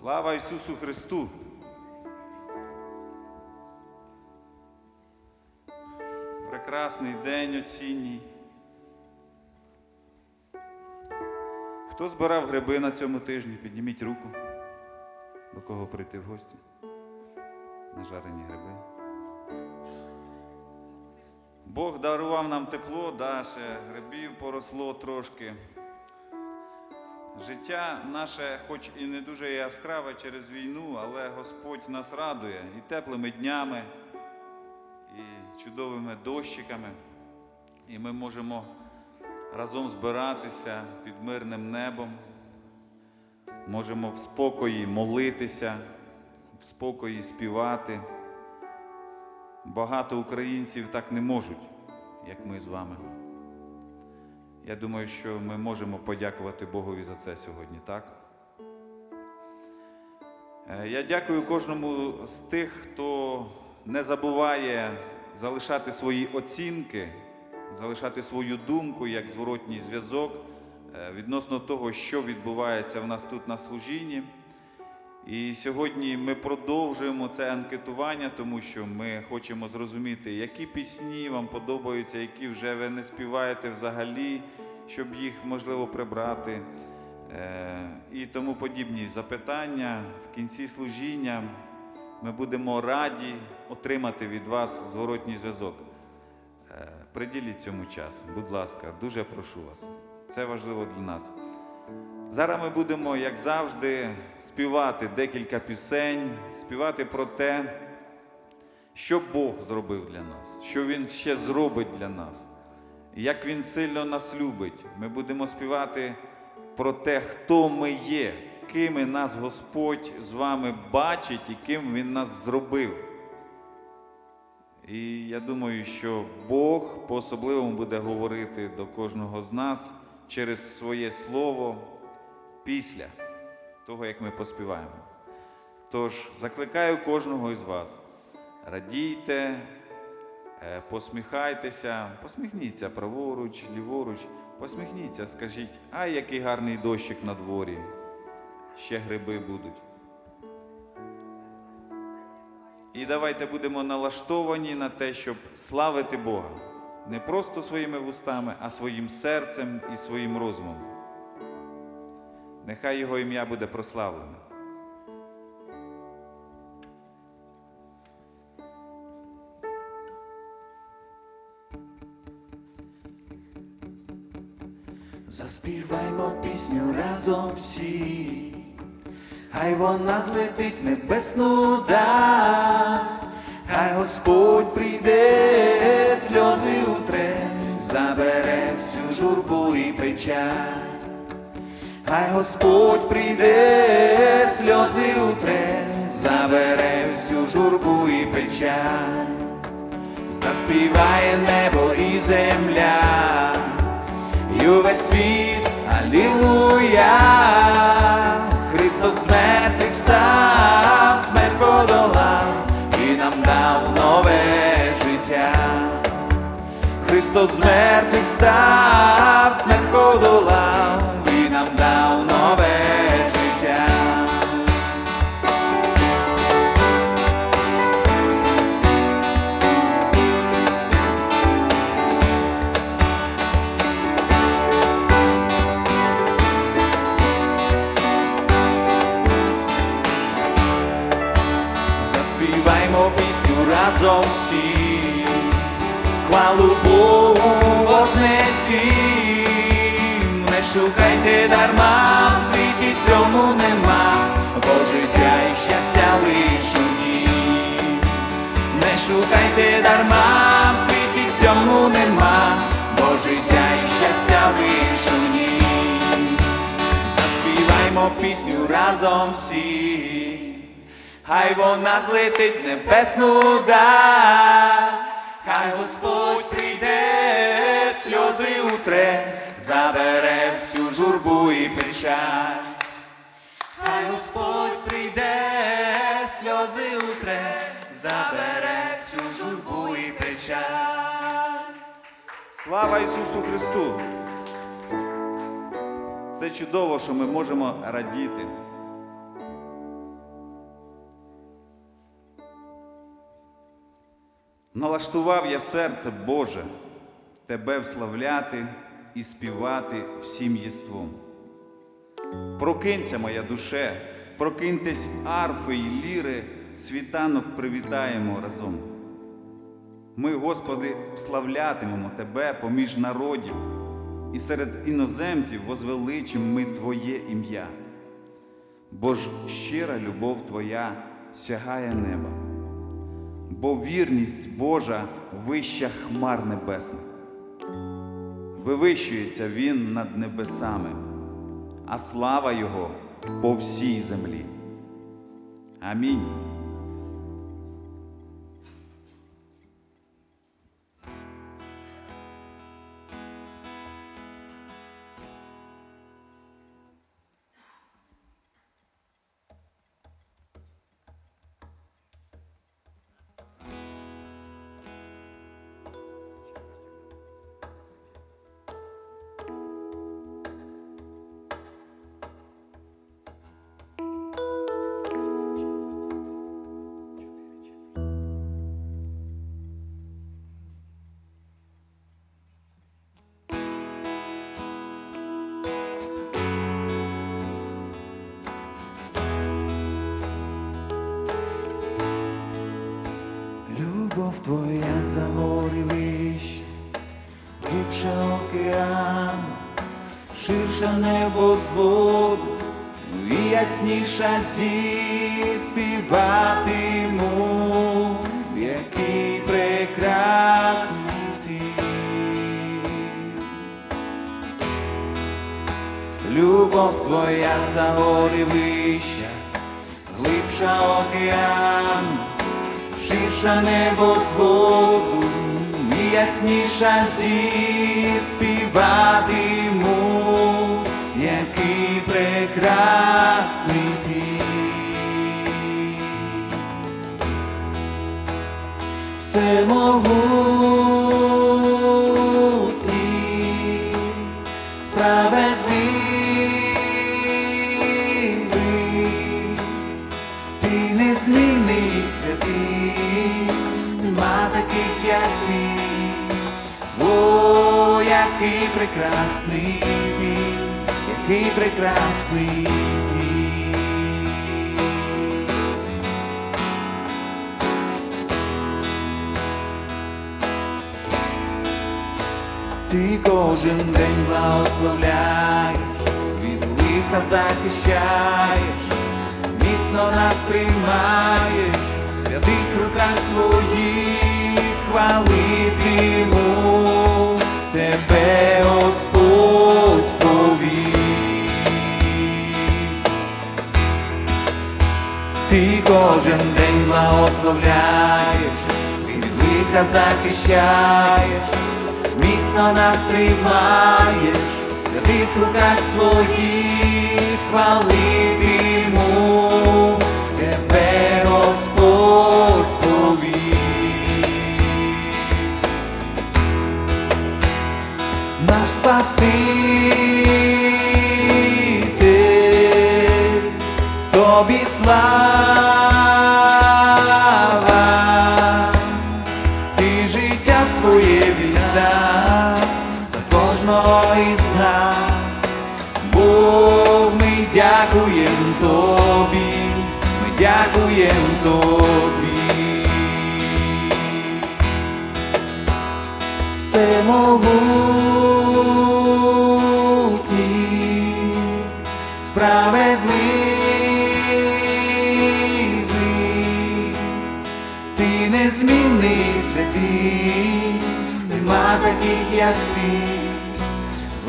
Слава Ісусу Христу! Прекрасний день осінній. Хто збирав гриби на цьому тижні? Підніміть руку. До кого прийти в гості? Нажарені гриби. Бог дарував нам тепло, да, ще грибів поросло трошки. Життя наше, хоч і не дуже яскраве через війну, але Господь нас радує і теплими днями, і чудовими дощиками. І ми можемо разом збиратися під мирним небом, можемо в спокої молитися, в спокої співати. Багато українців так не можуть, як ми з вами. Я думаю, що ми можемо подякувати Богові за це сьогодні, так? Е, Я дякую кожному з тих, хто не забуває залишати свої оцінки, залишати свою думку як зворотній зв'язок е, відносно того, що відбувається в нас тут на служінні. І сьогодні ми продовжуємо це анкетування, тому що ми хочемо зрозуміти, які пісні вам подобаються, які вже ви не співаєте взагалі, щоб їх можливо прибрати. Е, І тому подібні запитання в кінці служіння ми будемо раді отримати від вас зворотній зв'язок. Е, Приділіть цьому час, будь ласка, дуже прошу вас. Це важливо для нас. Зараз ми будемо, як завжди, співати декілька пісень, співати про те, що Бог зробив для нас, що Він ще зробить для нас, як Він сильно нас любить. Ми будемо співати про те, хто ми є, ким нас Господь з вами бачить і ким Він нас зробив. І я думаю, що Бог по-особливому буде говорити до кожного з нас через своє слово після того, як ми поспіваємо. Тож закликаю кожного із вас, радійте, е, посміхайтеся, посміхніться праворуч, ліворуч, посміхніться, скажіть, ай, який гарний дощик на дворі, ще гриби будуть. І давайте будемо налаштовані на те, щоб славити Бога не просто своїми вустами, а своїм серцем і своїм розумом. Нехай Його ім'я буде прославлене. Заспіваймо пісню разом всі, хай вона злетить небесну даль, хай Господь прийде, сльози утре, забере всю журбу і печаль. Хай Господь прийде, сльози утре, забере всю журбу і печаль, заспіває небо і земля, і увесь світ, алілуя, Христос мертвих став, смерть подолав і нам дав нове життя. Христос мертвих став, смерть подолав хвалу Богу не шукайте дарма, в світі цьому нема, бо життя і щастя лиш у ній. Не шукайте дарма, в світі цьому нема, бо життя і щастя лиш у ній. Заспіваймо пісню разом всі, хай вона злетить небесну даль, хай Господь прийде, сльози утре, забере всю журбу і печаль. Хай Господь прийде, сльози утре, забере всю журбу і печаль. Слава Ісусу Христу! Це чудово, що ми можемо радіти. Налаштував я серце Боже, Тебе вславляти і співати всім єством. Прокинься, моя душе, прокиньтесь арфи й ліри, світанок привітаємо разом. Ми, Господи, вславлятимемо Тебе поміж народів, і серед іноземців возвеличим ми Твоє ім'я. Бо ж щира любов Твоя сягає неба, бо вірність Божа вища хмар небесних. Вивищується Він над небесами, а слава Його по всій землі. Амінь. Любов твоя за гори вище, глибше океан, ширша небо з воду, і ясніша зі співатиму, який прекрасний ти. Любов твоя загори вища, глибша океан, ширша небо зводу, і ясніша зі співатиму, який прекрасний ти. Всемогутній, благословляєш, від лиха захищаєш, міцно нас тримаєш, в святих руках своїх хвалитиму тебе, Господь повік. Ти кожен день благословляєш, від лиха захищаєш, міцно нас тримаєш, святих руках своїх хвалитиму тебе, Господь повік. Наш Спаситель, тобі слава, незмінний ти, нема таких, як ти,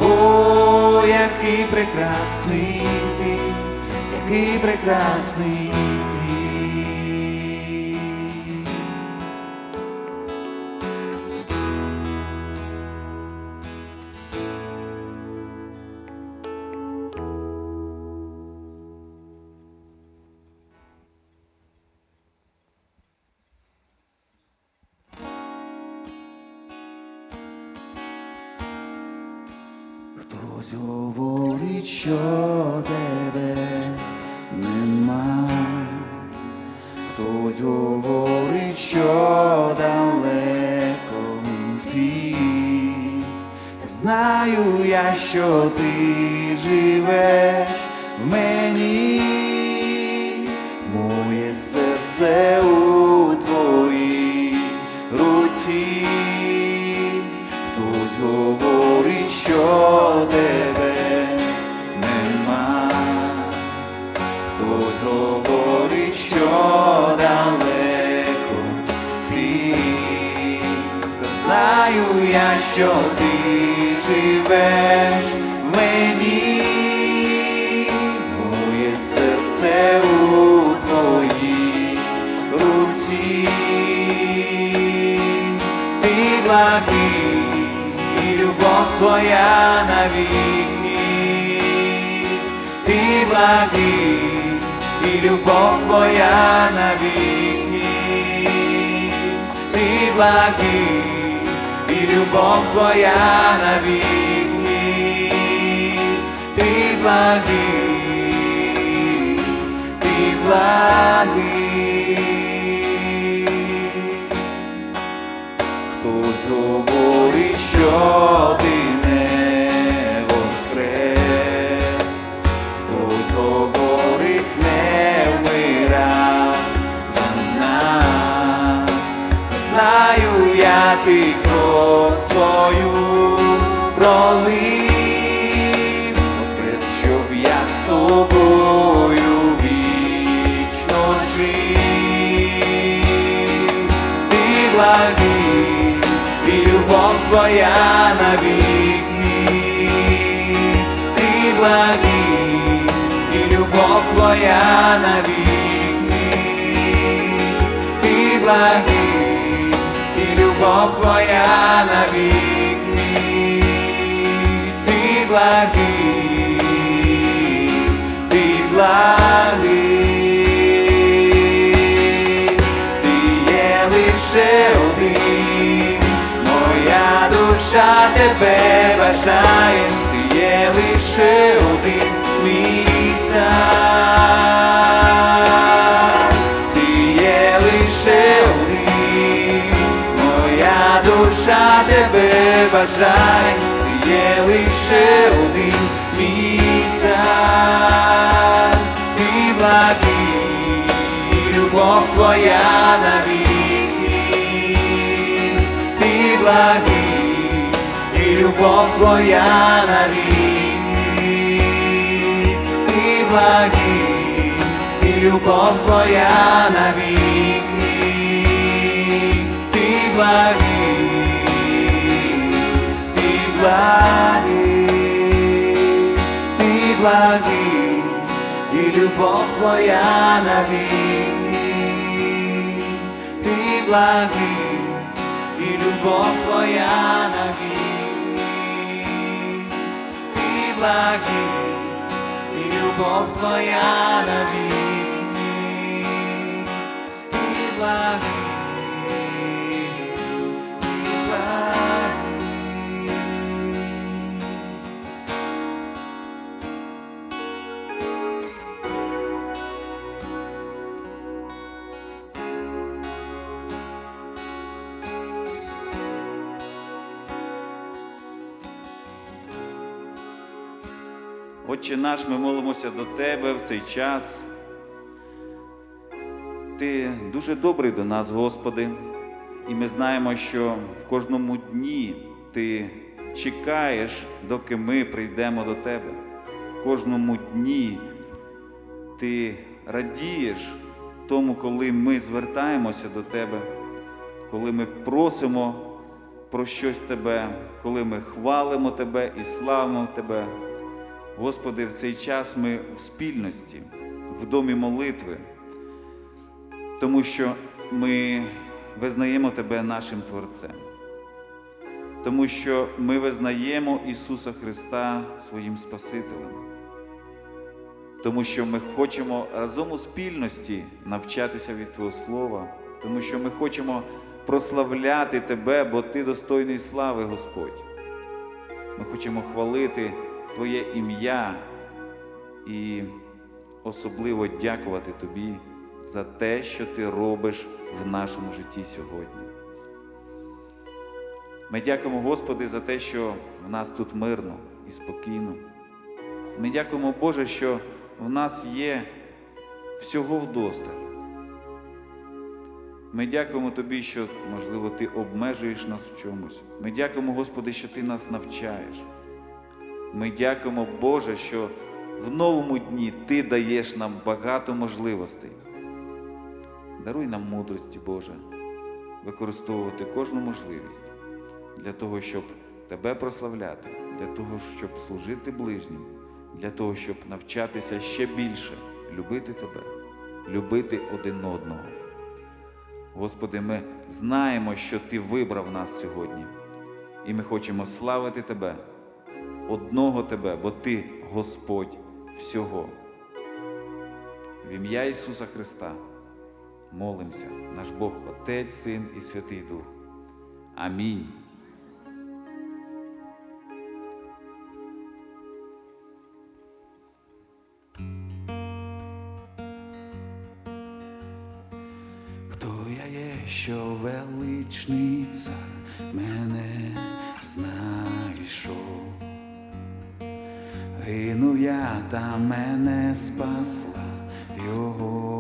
о, який прекрасний ти, який прекрасний тебе нема, хтось говорить, що далеко ти, знаю я, що ти живеш в мені, моє серце. Знаю я, що ти живеш в мені, моє серце у твоїй руці, ти благий, і любов твоя навіки, ти благий, і любов твоя навіки, ти благий, і любов твоя навіки, ти благий, ти благий. Хтось говорить, що ти твоя навіки, ти благий, і любов твоя навіки, ти благий, і любов твоя навіки, ти благий, ти благий, душа тебе бажає, ти є лише один мій цар, ти є лише один, моя душа тебе бажає, ти є лише один мій цар, ти благий, і любов твоя навіки, ти благий, і любов твоя навіки, ти благий, і любов твоя навіки, ти благий, ти благий, ти благий, і любов твоя навіки, ти благий, і любов благий, і любов твоя навіки, ти благий, Отче наш, ми молимося до Тебе в цей час. Ти дуже добрий до нас, Господи, і ми знаємо, що в кожному дні Ти чекаєш, доки ми прийдемо до Тебе. В кожному дні Ти радієш тому, коли ми звертаємося до Тебе, коли ми просимо про щось Тебе, коли ми хвалимо Тебе і славимо Тебе. Господи, в цей час ми в спільності, в домі молитви, тому що ми визнаємо Тебе нашим Творцем, тому що ми визнаємо Ісуса Христа своїм Спасителем, тому що ми хочемо разом у спільності навчатися від Твого Слова, тому що ми хочемо прославляти Тебе, бо Ти достойний слави, Господь. Ми хочемо хвалити Твоє ім'я і особливо дякувати Тобі за те, що Ти робиш в нашому житті сьогодні. Ми дякуємо, Господи, за те, що в нас тут мирно і спокійно. Ми дякуємо, Боже, що в нас є всього вдосталь. Ми дякуємо Тобі, що, можливо, Ти обмежуєш нас в чомусь. Ми дякуємо, Господи, що Ти нас навчаєш. Ми дякуємо, Боже, що в новому дні Ти даєш нам багато можливостей. Даруй нам мудрості, Боже, використовувати кожну можливість для того, щоб Тебе прославляти, для того, щоб служити ближнім, для того, щоб навчатися ще більше любити Тебе, любити один одного. Господи, ми знаємо, що Ти вибрав нас сьогодні, і ми хочемо славити Тебе, одного Тебе, бо Ти Господь всього. В ім'я Ісуса Христа молимося, наш Бог Отець, Син і Святий Дух. Амінь. Хто я є, що величний Гинув я, та мене спасла його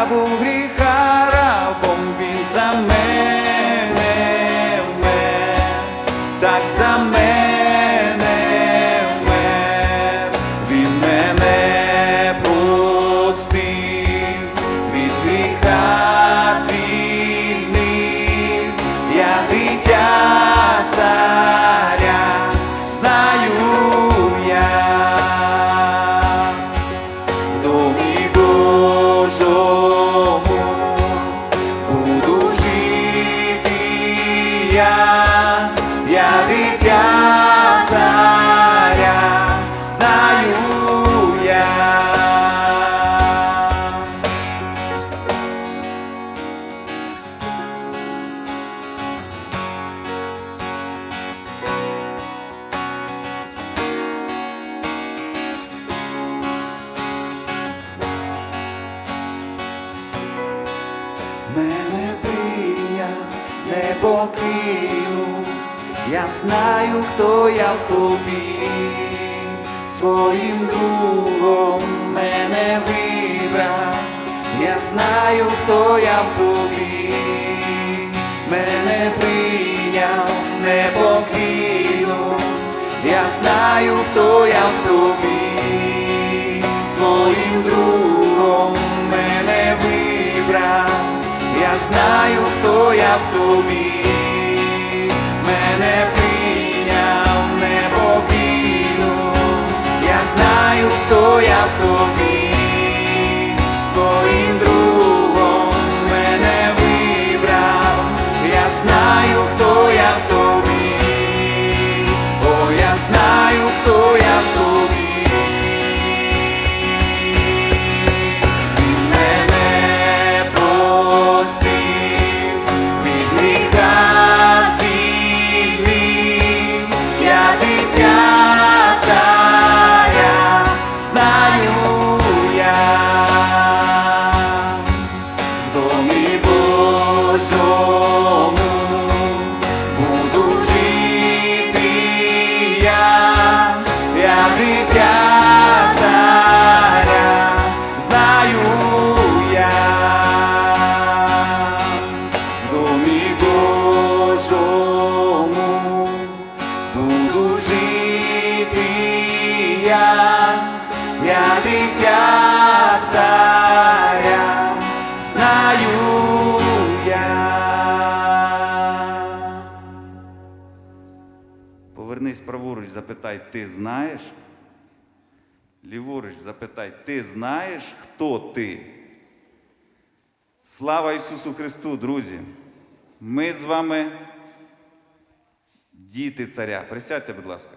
Поки я знаю, хто я в тобі, своїм другом мене вибрав, я знаю, хто я в тобі, мене прийняв, не покинув, я знаю, хто я в тобі, запитай, ти знаєш? Ліворуч, запитай, ти знаєш, хто ти? Слава Ісусу Христу, друзі! Ми з вами діти царя. Присядьте, будь ласка.